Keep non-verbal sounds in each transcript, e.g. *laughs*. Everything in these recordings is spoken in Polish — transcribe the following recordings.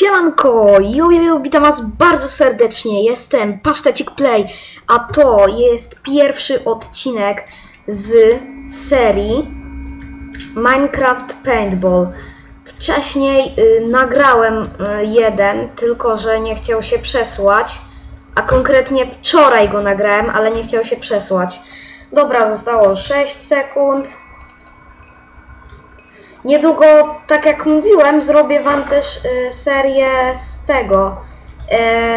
Siemanko, jo, jo, jo, witam was bardzo serdecznie, jestem Pasztecik Play, a to jest pierwszy odcinek z serii Minecraft Paintball. Wcześniej y, nagrałem y, jeden, tylko że nie chciał się przesłać, a konkretnie wczoraj go nagrałem, ale nie chciał się przesłać. Dobra, zostało 6 sekund. Niedługo, tak jak mówiłem, zrobię Wam też y, serię z tego,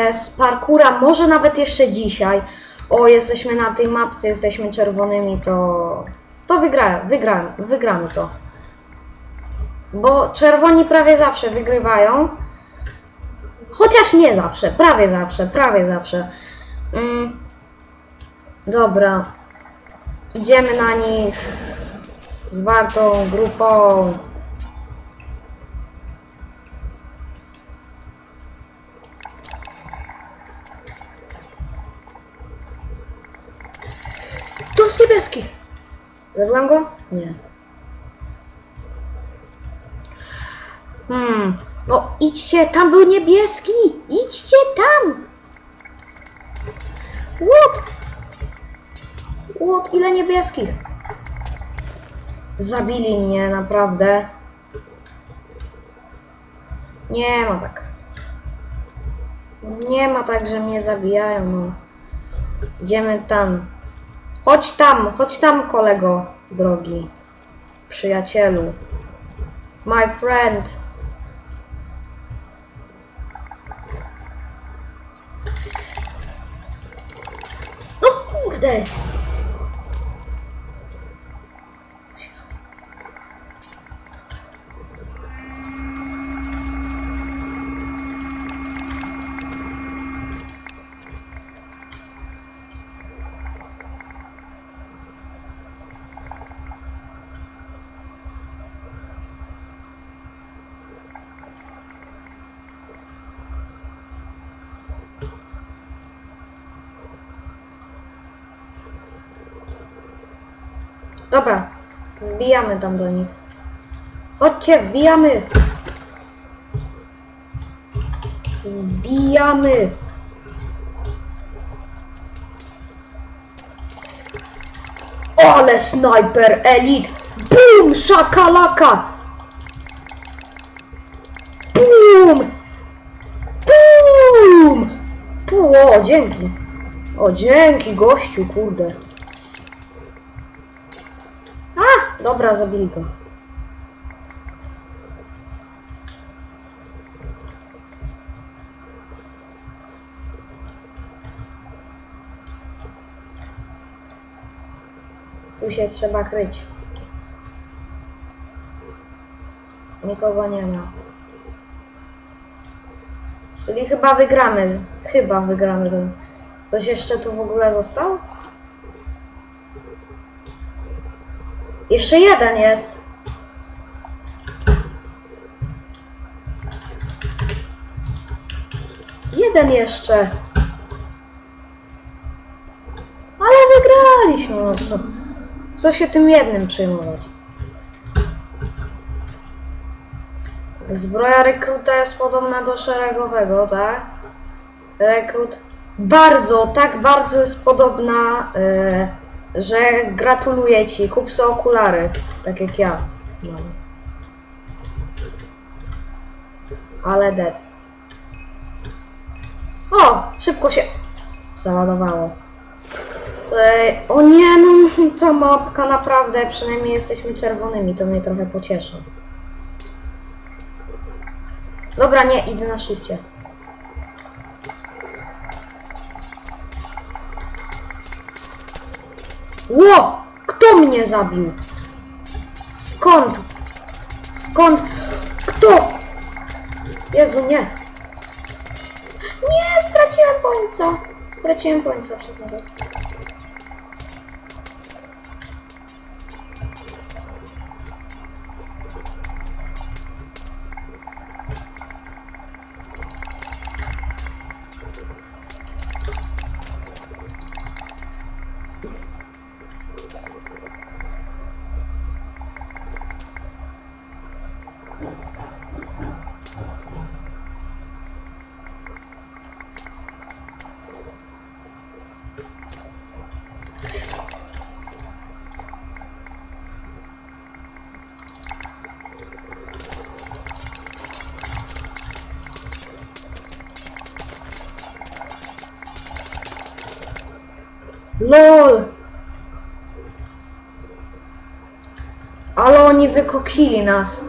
y, z parkura, może nawet jeszcze dzisiaj. O, jesteśmy na tej mapce, jesteśmy czerwonymi, to, to wygra, wygra, wygramy to. Bo czerwoni prawie zawsze wygrywają. Chociaż nie zawsze, prawie zawsze, prawie zawsze. Mm, dobra. Idziemy na nich zwartą grupą. To jest niebieski. Zabrałem go? Nie. Hmm. No idźcie, tam był niebieski. Idźcie tam. What? What? Ile niebieskich? Zabili mnie, naprawdę. Nie ma tak. Nie ma tak, że mnie zabijają. No. Idziemy tam. Chodź tam, chodź tam, kolego drogi. Przyjacielu. My friend. No kurde. Dobra, wbijamy tam do nich. Chodźcie, wbijamy. Wbijamy. Ale snajper elit. Bum, szakalaka. Bum. Bum. Pu, o, dzięki. O, dzięki, gościu, kurde. Dobra, zabili go. Tu się trzeba kryć. Nikogo nie ma. Czyli chyba wygramy. Chyba wygramy ten. Ktoś jeszcze tu w ogóle został? Jeszcze jeden jest. Jeden jeszcze. Ale wygraliśmy. Co, co się tym jednym przejmować? Zbroja rekruta jest podobna do szeregowego, tak? Rekrut bardzo, tak bardzo jest podobna. Yy, że gratuluję ci, kup sobie okulary, tak jak ja mam. Ale dead. O, szybko się załadowało. O nie, no *laughs* ta mapka naprawdę, przynajmniej jesteśmy czerwonymi, to mnie trochę pocieszy. Dobra, nie, idę na szybcie. Ło! Kto mnie zabił? Skąd? Skąd? Kto? Jezu, nie. Nie, straciłem końca. Straciłem końca przez niego. Wykoksili nas.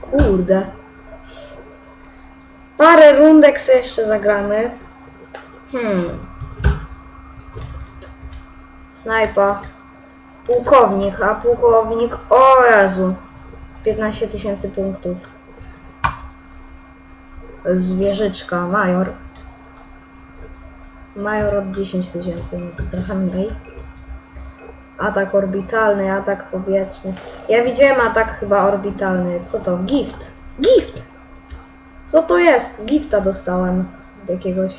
Kurde. Parę rundek sobie jeszcze zagramy. Hmm. Snajpa. Pułkownik, a pułkownik... O Jezu. 15 tysięcy punktów. Zwierzyczka, major. Major od 10 tysięcy, no to trochę mniej. Atak orbitalny, atak powietrzny. Ja widziałem atak chyba orbitalny. Co to? Gift. Gift! Co to jest? Gifta dostałem od jakiegoś.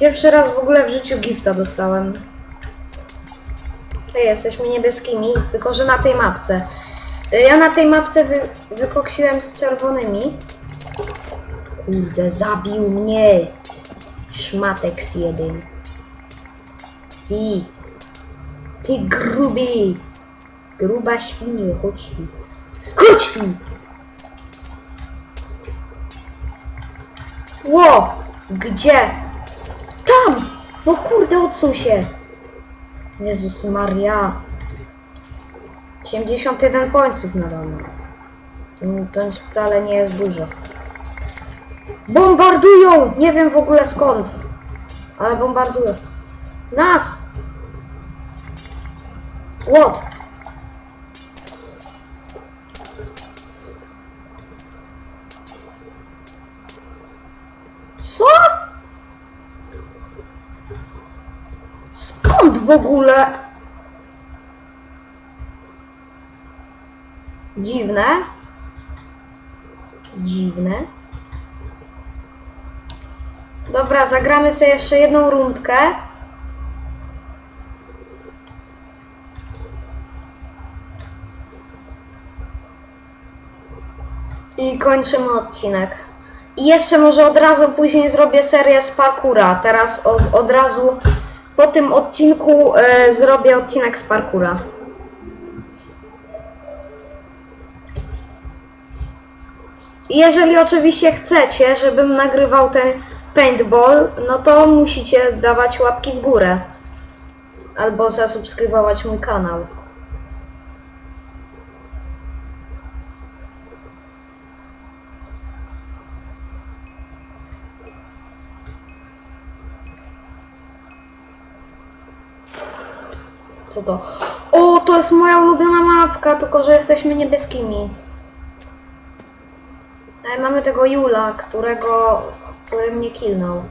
Pierwszy raz w ogóle w życiu gifta dostałem. Hej, jesteśmy niebieskimi, tylko że na tej mapce. Y, Ja na tej mapce wy, wykoksiłem z czerwonymi. Kurde, zabił mnie. Szmatek z jeden. Ty. Ty gruby. Gruba świnio, chodź tu. Chodź tu! Ło! Gdzie? Tam! No kurde, odsuń się! Jezus Maria. 81 pońców na. To, to wcale nie jest dużo. Bombardują! Nie wiem w ogóle skąd. Ale bombardują. Nas! What? Co? Skąd w ogóle? Dziwne. Dziwne. Dobra, zagramy sobie jeszcze jedną rundkę. I kończymy odcinek. I jeszcze może od razu później zrobię serię z parkura. Teraz od, od razu po tym odcinku e, zrobię odcinek z parkura. Jeżeli oczywiście chcecie, żebym nagrywał ten paintball, no to musicie dawać łapki w górę. Albo zasubskrybować mój kanał. Co to? O, to jest moja ulubiona mapka, tylko że jesteśmy niebieskimi. Ale mamy tego Jula, którego, który mnie kilnął.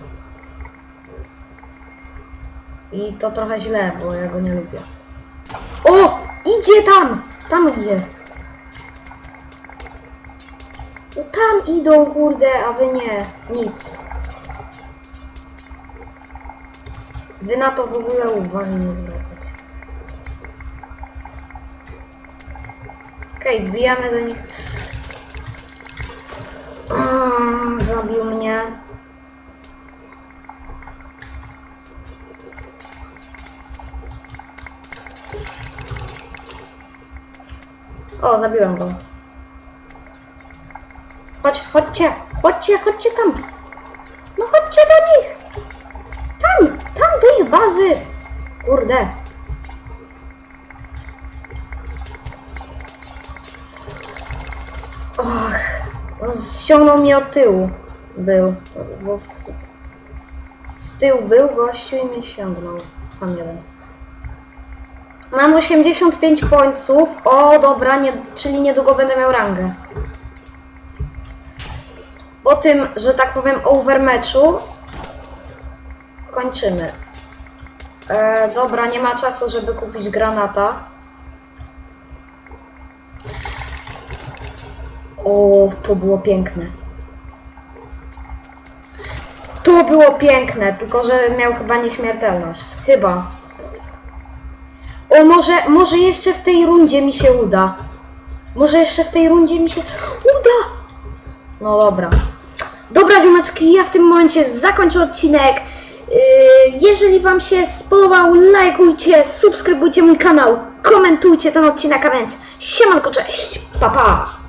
I to trochę źle, bo ja go nie lubię. O! Idzie tam! Tam idzie. Tam idą, kurde, a wy nie. Nic. Wy na to w ogóle uwagi nie zwracać. Okej, okay, wbijamy do nich. Zabił mnie. O, zabiłem go. Chodź, chodźcie, chodźcie, chodźcie tam. No chodźcie do nich. Tam, tam do ich bazy. Kurde. Och, on ściągnął mnie od tyłu. Był. Bo z tyłu był gościu i mnie ściągnął. Pan jeden. Mam 85 pońców. O, dobra, nie, czyli niedługo będę miał rangę. Po tym, że tak powiem, overmatchu kończymy. E, dobra, nie ma czasu, żeby kupić granata. O, to było piękne. To było piękne, tylko że miał chyba nieśmiertelność. Chyba. O, może, może jeszcze w tej rundzie mi się uda. Może jeszcze w tej rundzie mi się uda. No dobra. Dobra, ziomeczki, ja w tym momencie zakończę odcinek. Yy, Jeżeli Wam się spodobał, lajkujcie, subskrybujcie mój kanał, komentujcie ten odcinek, a więc siemanko, cześć, pa pa!